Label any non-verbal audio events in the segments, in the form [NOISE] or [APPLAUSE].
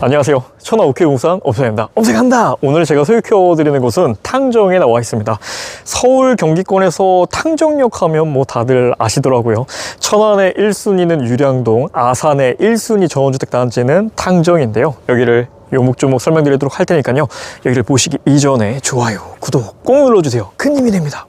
안녕하세요. 천하 오케이공산 엄선입니다. 엄선한다! 오늘 제가 소개해드리는 곳은 탕정에 나와 있습니다. 서울 경기권에서 탕정역 하면 뭐 다들 아시더라고요. 천안의 1순위는 유량동, 아산의 1순위 전원주택 단지는 탕정인데요. 여기를 요목조목 설명드리도록 할 테니까요. 여기를 보시기 이전에 좋아요, 구독 꼭 눌러주세요. 큰 힘이 됩니다.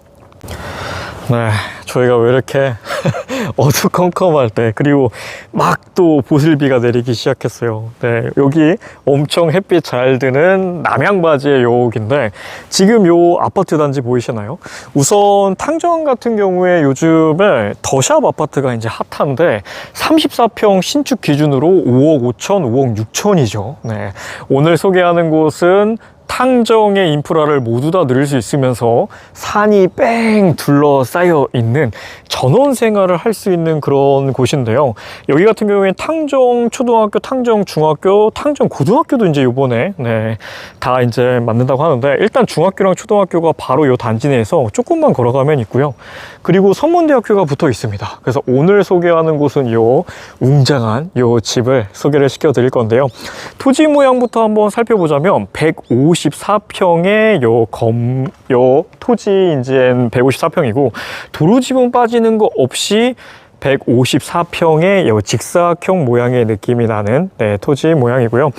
네, 저희가 왜 이렇게 [LAUGHS] 어두컴컴할 때 그리고 막 또 보슬비가 내리기 시작했어요. 네, 여기 엄청 햇빛 잘 드는 남양바지의 요옥인데 지금 요 아파트 단지 보이시나요? 우선 탕정 같은 경우에 요즘에 더샵 아파트가 이제 핫한데 34평 신축 기준으로 5억 5천, 5억 6천이죠. 네, 오늘 소개하는 곳은 탕정의 인프라를 모두 다 누릴 수 있으면서 산이 뺑 둘러싸여 있는 전원 생활을 할 수 있는 그런 곳인데요. 여기 같은 경우에 탕정 초등학교, 탕정 중학교, 탕정 고등학교도 이제 요번에 네, 다 이제 만든다고 하는데 일단 중학교랑 초등학교가 바로 요 단지 내에서 조금만 걸어가면 있고요. 그리고 선문대학교가 붙어 있습니다. 그래서 오늘 소개하는 곳은 요 웅장한 요 집을 소개를 시켜 드릴 건데요. 토지 모양부터 한번 살펴보자면 154평의 요 검, 요 토지 이제 154평이고 도로 지붕 빠지는 거 없이 154평의 요 직사각형 모양의 느낌이 나는 네, 토지 모양이고요.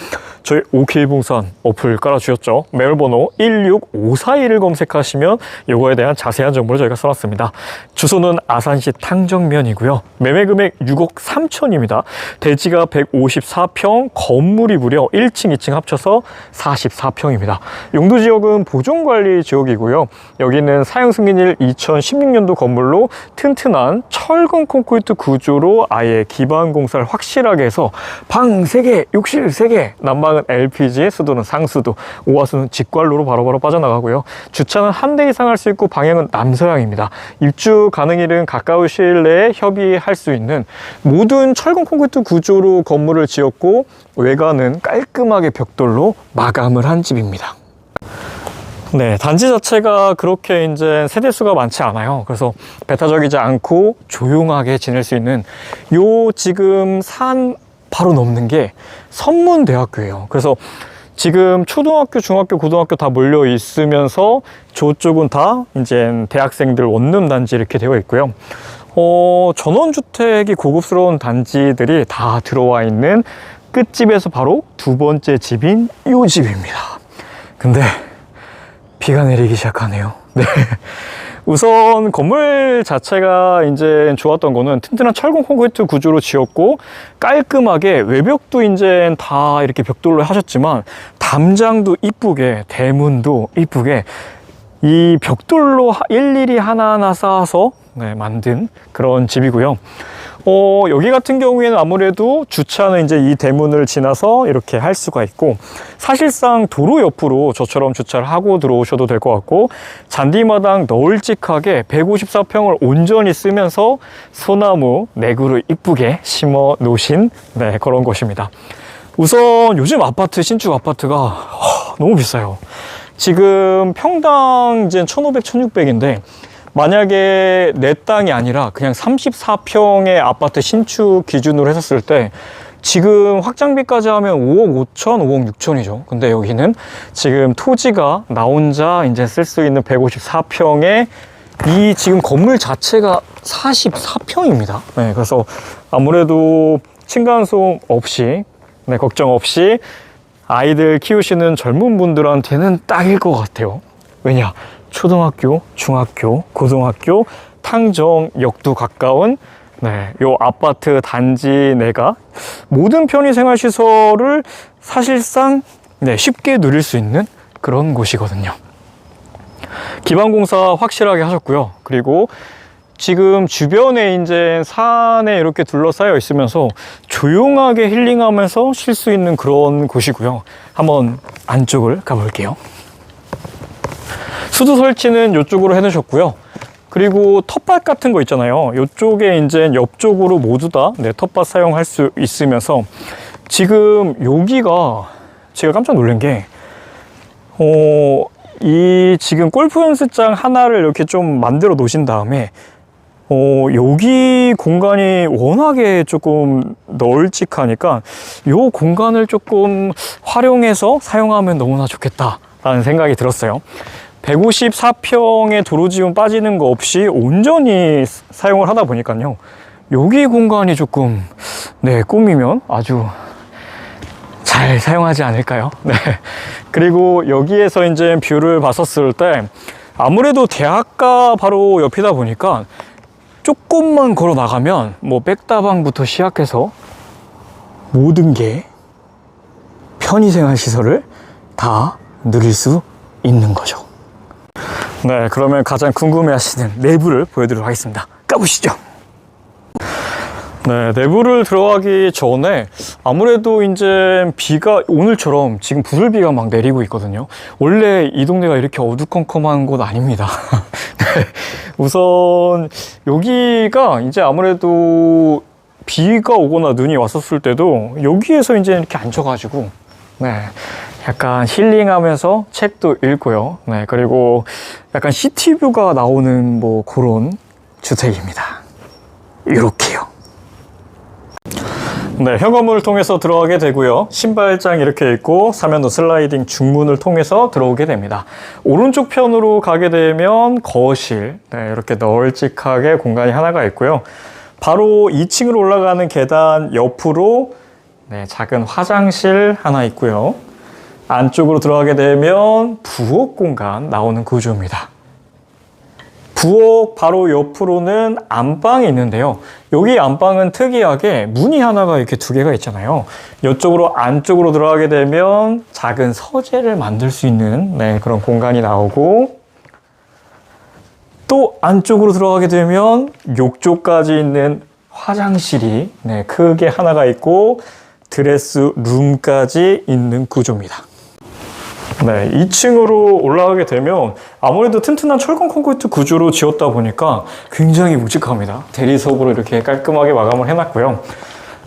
저희 오케이봉산 어플 깔아주셨죠. 매물번호 16541을 검색하시면 요거에 대한 자세한 정보를 저희가 써놨습니다. 주소는 아산시 탕정면이고요. 매매금액 6억 3천입니다. 대지가 154평, 건물이 무려 1층, 2층 합쳐서 44평입니다. 용도지역은 보존관리 지역이고요. 여기는 사용 승인일 2016년도 건물로 튼튼한 철근 콘크리트 구조로 아예 기반 공사를 확실하게 해서 방 3개, 욕실 3개, 난방 은 LPG, 수도는 상수도, 오화수는 직관로로 바로바로 빠져나가고요. 주차는 한 대 이상 할 수 있고 방향은 남서향입니다. 입주 가능일은 가까운 시일 내에 협의할 수 있는 모든 철근 콘크리트 구조로 건물을 지었고 외관은 깔끔하게 벽돌로 마감을 한 집입니다. 네, 단지 자체가 그렇게 이제 세대수가 많지 않아요. 그래서 배타적이지 않고 조용하게 지낼 수 있는 요 지금 산 바로 넘는 게 선문대학교예요. 그래서 지금 초등학교, 중학교, 고등학교 다 몰려 있으면서 저쪽은 다 이제 대학생들 원룸 단지 이렇게 되어 있고요. 어, 전원주택이 고급스러운 단지들이 다 들어와 있는 끝집에서 바로 두 번째 집인 이 집입니다. 근데 비가 내리기 시작하네요. 네. 우선 건물 자체가 이제 좋았던 거는 튼튼한 철근 콘크리트 구조로 지었고 깔끔하게 외벽도 이제 다 이렇게 벽돌로 하셨지만 담장도 이쁘게 대문도 이쁘게 이 벽돌로 하- 일일이 하나하나 쌓아서 네, 만든 그런 집이고요. 어, 여기 같은 경우에는 아무래도 주차는 이제 이 대문을 지나서 이렇게 할 수가 있고 사실상 도로 옆으로 저처럼 주차를 하고 들어오셔도 될 것 같고 잔디마당 널찍하게 154평을 온전히 쓰면서 소나무 내구를 이쁘게 심어 놓으신 네, 그런 곳입니다. 우선 요즘 아파트 신축 아파트가 허, 너무 비싸요. 지금 평당 이제 1,500, 1,600인데 만약에 내 땅이 아니라 그냥 34평의 아파트 신축 기준으로 했었을 때 지금 확장비까지 하면 5억 5천, 5억 6천이죠. 근데 여기는 지금 토지가 나 혼자 이제 쓸 수 있는 154평의 이 지금 건물 자체가 44평입니다. 네, 그래서 아무래도 층간소음 없이, 네, 걱정 없이 아이들 키우시는 젊은 분들한테는 딱일 것 같아요. 왜냐? 초등학교, 중학교, 고등학교, 탕정역도 가까운 네, 요 아파트 단지 내가 모든 편의생활 시설을 사실상 네, 쉽게 누릴 수 있는 그런 곳이거든요. 기반공사 확실하게 하셨고요. 그리고 지금 주변에 이제 산에 이렇게 둘러싸여 있으면서 조용하게 힐링하면서 쉴 수 있는 그런 곳이고요. 한번 안쪽을 가볼게요. 수도 설치는 이쪽으로 해놓으셨고요. 그리고 텃밭 같은 거 있잖아요. 이쪽에 이제 옆쪽으로 모두 다 네, 텃밭 사용할 수 있으면서 지금 여기가 제가 깜짝 놀란 게 어, 이 지금 골프 연습장 하나를 이렇게 좀 만들어 놓으신 다음에 어, 여기 공간이 워낙에 조금 널찍하니까 요 공간을 조금 활용해서 사용하면 너무나 좋겠다라는 생각이 들었어요. 154평의 도로 지원 빠지는 거 없이 온전히 사용을 하다 보니까요. 여기 공간이 조금 네, 꾸미면 아주 잘 사용하지 않을까요? [LAUGHS] 네. 그리고 여기에서 이제 뷰를 봤었을 때 아무래도 대학가 바로 옆이다 보니까 조금만 걸어 나가면 뭐 백다방부터 시작해서 모든 게 편의생활 시설을 다 누릴 수 있는 거죠. 네, 그러면 가장 궁금해하시는 내부를 보여드리도록 하겠습니다. 가보시죠. 네, 내부를 들어가기 전에 아무래도 이제 비가 오늘처럼 지금 부슬비가 막 내리고 있거든요. 원래 이 동네가 이렇게 어두컴컴한 곳 아닙니다. [LAUGHS] 네, 우선 여기가 이제 아무래도 비가 오거나 눈이 왔었을 때도 여기에서 이제 이렇게 앉아가지고 네, 약간 힐링하면서 책도 읽고요. 네, 그리고 약간 시티뷰가 나오는 뭐 그런 주택입니다. 이렇게요. 네, 현관문을 통해서 들어가게 되고요. 신발장 이렇게 있고 사면도 슬라이딩 중문을 통해서 들어오게 됩니다. 오른쪽 편으로 가게 되면 거실, 네, 이렇게 널찍하게 공간이 하나가 있고요. 바로 2층으로 올라가는 계단 옆으로 네, 작은 화장실 하나 있고요. 안쪽으로 들어가게 되면 부엌 공간 나오는 구조입니다. 부엌 바로 옆으로는 안방이 있는데요. 여기 안방은 특이하게 문이 하나가 이렇게 두 개가 있잖아요. 이쪽으로 안쪽으로 들어가게 되면 작은 서재를 만들 수 있는 네, 그런 공간이 나오고 또 안쪽으로 들어가게 되면 욕조까지 있는 화장실이 네, 크게 하나가 있고 드레스 룸까지 있는 구조입니다. 네, 2층으로 올라가게 되면 아무래도 튼튼한 철근 콘크리트 구조로 지었다 보니까 굉장히 묵직합니다. 대리석으로 이렇게 깔끔하게 마감을 해놨고요.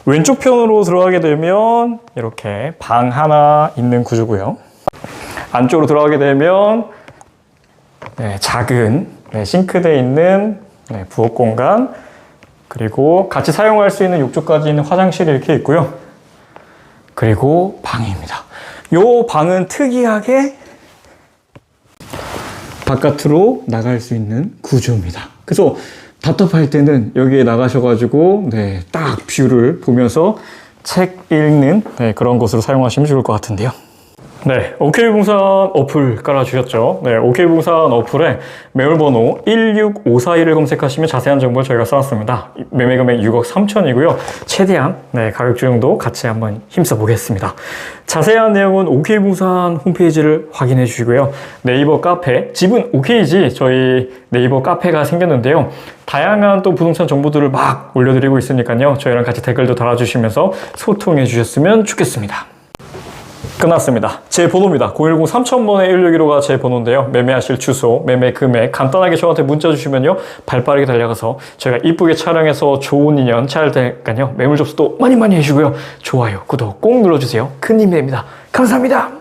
왼쪽 편으로 들어가게 되면 이렇게 방 하나 있는 구조고요. 안쪽으로 들어가게 되면 네, 작은 네, 싱크대 있는 네, 부엌 공간 그리고 같이 사용할 수 있는 욕조까지 있는 화장실이 이렇게 있고요. 그리고 방입니다. 요 방은 특이하게 바깥으로 나갈 수 있는 구조입니다. 그래서 답답할 때는 여기에 나가셔가지고 네, 딱 뷰를 보면서 책 읽는 네, 그런 곳으로 사용하시면 좋을 것 같은데요. 네, OK부산 어플 깔아주셨죠. 네, OK부산 어플에 매물번호 16541을 검색하시면 자세한 정보를 저희가 써놨습니다. 매매금액 6억 3천이고요. 최대한 네, 가격 조정도 같이 한번 힘써 보겠습니다. 자세한 내용은 OK부산 홈페이지를 확인해 주시고요. 네이버 카페, 집은 OK지 저희 네이버 카페가 생겼는데요. 다양한 또 부동산 정보들을 막 올려드리고 있으니까요. 저희랑 같이 댓글도 달아주시면서 소통해 주셨으면 좋겠습니다. 끝났습니다. 제 번호입니다. 010-3000번의 161호가 제 번호인데요. 매매하실 주소, 매매 금액 간단하게 저한테 문자 주시면요. 발빠르게 달려가서 저희가 이쁘게 촬영해서 좋은 인연 잘 되니까요. 매물 접수도 많이 많이 해주고요. 좋아요, 구독 꼭 눌러주세요. 큰 힘이 됩니다. 감사합니다.